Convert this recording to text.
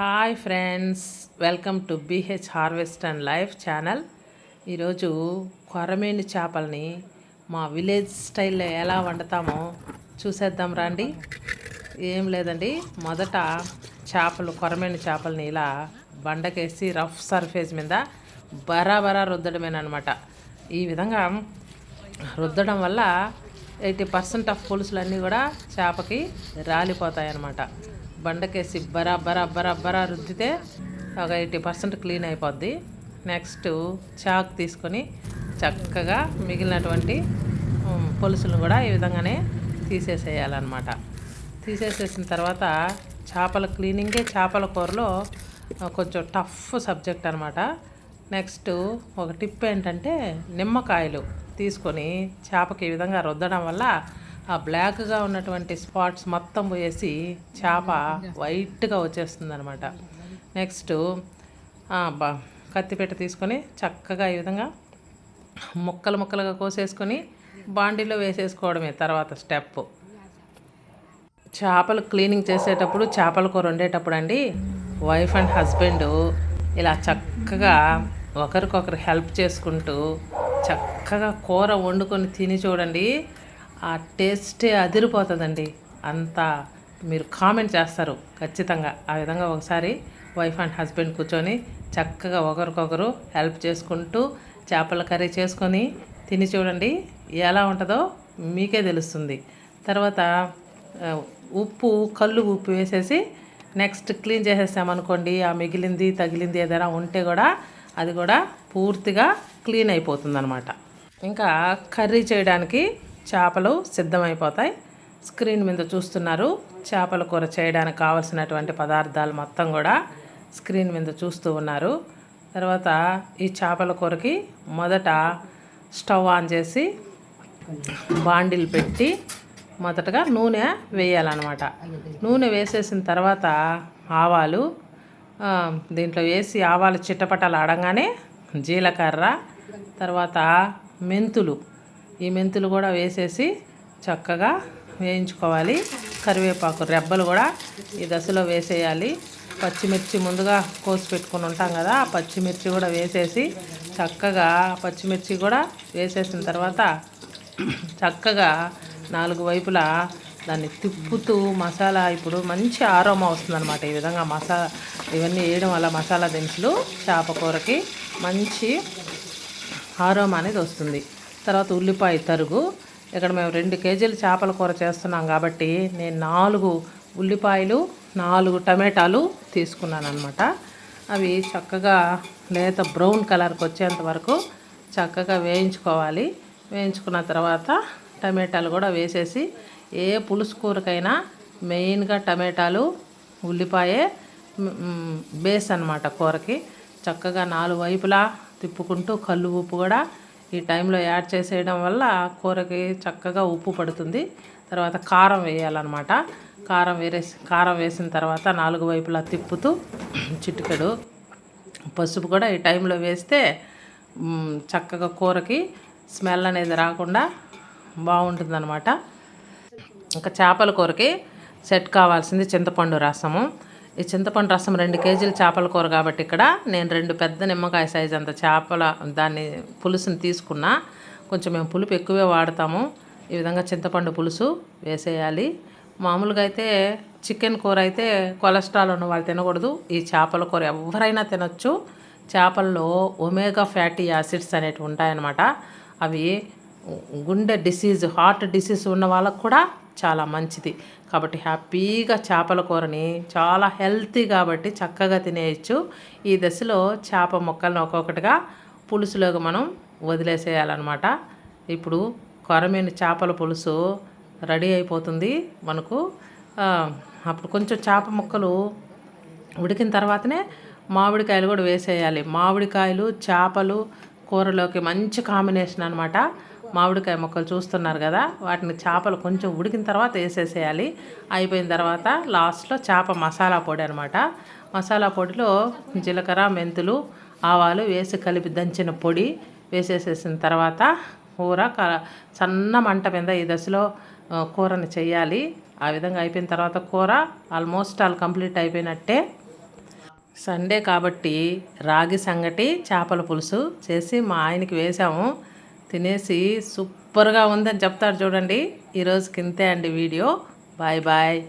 Hi friends welcome to BH harvest and life channel ఈరోజు కొరమేని చేపల్ని మా విలేజ్ స్టైల్లో ఎలా వండుతామో చూసేద్దాం రండి. ఏం లేదండి మొదట చేపలు కొరమేని చేపల్ని ఇలా బండకేసి రఫ్ సర్ఫేస్ మీద బరాబరా రుద్దడమేనమాట ఈ విధంగా రుద్దడం వల్ల ఎయిటీ పర్సెంట్ ఆఫ్ పులుసులన్నీ కూడా చేపకి రాలిపోతాయి అన్నమాట బండకేసి బరా బరా బరా బరా రుద్దితే ఒక ఎయిటీ పర్సెంట్ క్లీన్ అయిపోద్ది. నెక్స్ట్ చాక్ తీసుకొని చక్కగా మిగిలినటువంటి ఉమ్, కూడా ఈ విధంగానే తీసేసేయాలన్నమాట. తీసేసేసిన తర్వాత చేపల క్లీనింగే చేపల కూరలో కొంచెం టఫ్ సబ్జెక్ట్ అనమాట నెక్స్ట్ ఒక టిప్ ఏంటంటే నిమ్మకాయలు తీసుకొని చేపకి ఈ విధంగా రుద్దడం వల్ల ఆ బ్లాక్గా ఉన్నటువంటి స్పాట్స్ మొత్తం పోయేసి చేప వైట్గా వచ్చేస్తుంది అనమాట నెక్స్ట్ కత్తిపెట్ట తీసుకొని చక్కగా ఈ విధంగా ముక్కలు ముక్కలుగా కోసేసుకొని బాండీలో వేసేసుకోవడమే తర్వాత స్టెప్ చేపలు క్లీనింగ్ చేసేటప్పుడు చేపల కూర వండేటప్పుడు అండి వైఫ్ అండ్ హస్బెండ్ ఇలా చక్కగా ఒకరికొకరు హెల్ప్ చేసుకుంటూ చక్కగా కూర వండుకొని తిని చూడండి. ఆ టేస్టే అదిరిపోతుందండి. అంతా మీరు కామెంట్ చేస్తారు ఖచ్చితంగా. ఆ విధంగా ఒకసారి వైఫ్ అండ్ హస్బెండ్ కూర్చొని చక్కగా ఒకరికొకరు హెల్ప్ చేసుకుంటూ చేపల కర్రీ చేసుకొని తిని చూడండి ఎలా ఉంటుందో మీకే తెలుస్తుంది. తర్వాత ఉప్పు కళ్ళు ఉప్పు వేసేసి నెక్స్ట్ క్లీన్ చేసేసామనుకోండి ఆ మిగిలింది తగిలింది ఏదైనా ఉంటే కూడా అది కూడా పూర్తిగా క్లీన్ అయిపోతుంది అనమాట ఇంకా కర్రీ చేయడానికి చేపలు సిద్ధమైపోతాయి. స్క్రీన్ మీద చూస్తున్నారు. చేపల కూర చేయడానికి కావలసినటువంటి పదార్థాలు మొత్తం కూడా స్క్రీన్ మీద చూస్తూ ఉన్నారు. తర్వాత ఈ చేపల కూరకి మొదట స్టవ్ ఆన్ చేసి బాండిల్ పెట్టి మొదటగా నూనె వేయాలన్నమాట. నూనె వేసేసిన తర్వాత ఆవాలు దీంట్లో వేసి ఆవాలు చిట్టపట్టలు ఆడంగానే జీలకర్ర తర్వాత మెంతులు ఈ మెంతులు కూడా వేసేసి చక్కగా వేయించుకోవాలి. కరివేపాకు రెబ్బలు కూడా ఈ దశలో వేసేయాలి. పచ్చిమిర్చి ముందుగా కోసి పెట్టుకుని ఉంటాం కదా ఆ పచ్చిమిర్చి కూడా వేసేసి చక్కగా పచ్చిమిర్చి కూడా వేసేసిన తర్వాత చక్కగా నాలుగు వైపులా దాన్ని తిప్పుతూ మసాలా ఇప్పుడు మంచి ఆరోమా వస్తుందన్నమాట. ఈ విధంగా మసాలా ఇవన్నీ వేయడం వల్ల మసాలా దినుసులు చేప కూరకి మంచి ఆరోమా అనేది వస్తుంది. తర్వాత ఉల్లిపాయ తరుగు. ఇక్కడ మేము రెండు కేజీలు చేపల కూర చేస్తున్నాం కాబట్టి నేను నాలుగు ఉల్లిపాయలు నాలుగు టమాటాలు తీసుకున్నాను అనమాట అవి చక్కగా లేత బ్రౌన్ కలర్కి వచ్చేంత వరకు చక్కగా వేయించుకోవాలి. వేయించుకున్న తర్వాత టమాటాలు కూడా వేసేసి ఏ పులుసు కూరకైనా మెయిన్గా టమాటాలు ఉల్లిపాయే బేస్ అన్నమాట కూరకి. చక్కగా నాలుగు వైపులా తిప్పుకుంటూ కళ్ళు ఉప్పు కూడా ఈ టైంలో యాడ్ చేసేయడం వల్ల కూరకి చక్కగా ఉప్పు పడుతుంది. తర్వాత కారం వేయాలన్నమాట. కారం వేరేసి కారం వేసిన తర్వాత నాలుగు వైపులా తిప్పుతూ చిటికెడు. పసుపు కూడా ఈ టైంలో వేస్తే చక్కగా కూరకి స్మెల్ అనేది రాకుండా బాగుంటుందన్నమాట. ఇంకా చేపల కూరకి సెట్ కావాల్సింది చింతపండు రసము. ఈ చింతపండు రసం రెండు కేజీలు చేపల కూర కాబట్టి ఇక్కడ నేను రెండు పెద్ద నిమ్మకాయ సైజ్ అంత చేపల దాన్ని పులుసుని తీసుకున్నా. కొంచెం మేము పులుపు ఎక్కువే వాడతాము. ఈ విధంగా చింతపండు పులుసు వేసేయాలి. మామూలుగా అయితే చికెన్ కూర అయితే కొలెస్ట్రాల్ ఉన్న వాళ్ళు తినకూడదు. ఈ చేపల కూర ఎవరైనా తినొచ్చు. చేపల్లో ఒమేగా ఫ్యాటీ యాసిడ్స్ అనేటివి ఉంటాయన్నమాట. అవి గుండె డిసీజ్ హార్ట్ డిసీజ్ ఉన్న వాళ్ళకు కూడా చాలా మంచిది. కాబట్టి హ్యాపీగా చేపల కూరని చాలా హెల్తీ కాబట్టి చక్కగా తినేయచ్చు. ఈ దశలో చేప ముక్కలను ఒక్కొక్కటిగా పులుసులోకి మనం వదిలేసేయాలన్నమాట. ఇప్పుడు కొరమైన చేపల పులుసు రెడీ అయిపోతుంది మనకు. అప్పుడు కొంచెం చేప ముక్కలు ఉడికిన తర్వాతనే మామిడికాయలు కూడా వేసేయాలి. మామిడికాయలు చేపలు కూరలోకి మంచి కాంబినేషన్ అనమాట మామిడికాయ ముక్కలు చూస్తున్నారు కదా వాటిని చేపలు కొంచెం ఉడికిన తర్వాత వేసేసేయాలి. అయిపోయిన తర్వాత లాస్ట్లో చేప మసాలా పొడి అనమాట మసాలా పొడిలో జీలకర్ర మెంతులు ఆవాలు వేసి కలిపి దంచిన పొడి వేసేసేసిన తర్వాత కూర సన్న మంట మీద ఈ దశలో కూరని చేయాలి. ఆ విధంగా అయిపోయిన తర్వాత కూర ఆల్మోస్ట్ ఆల్ కంప్లీట్ అయిపోయినట్టే. సండే కాబట్టి రాగి సంగటి చేపల పులుసు చేసి మా ఆయనకి వేసాము. తినేసి సూపర్గా ఉందని చెప్తాడు చూడండి. ఈరోజుకి ఇంతే అండి వీడియో. Bye bye.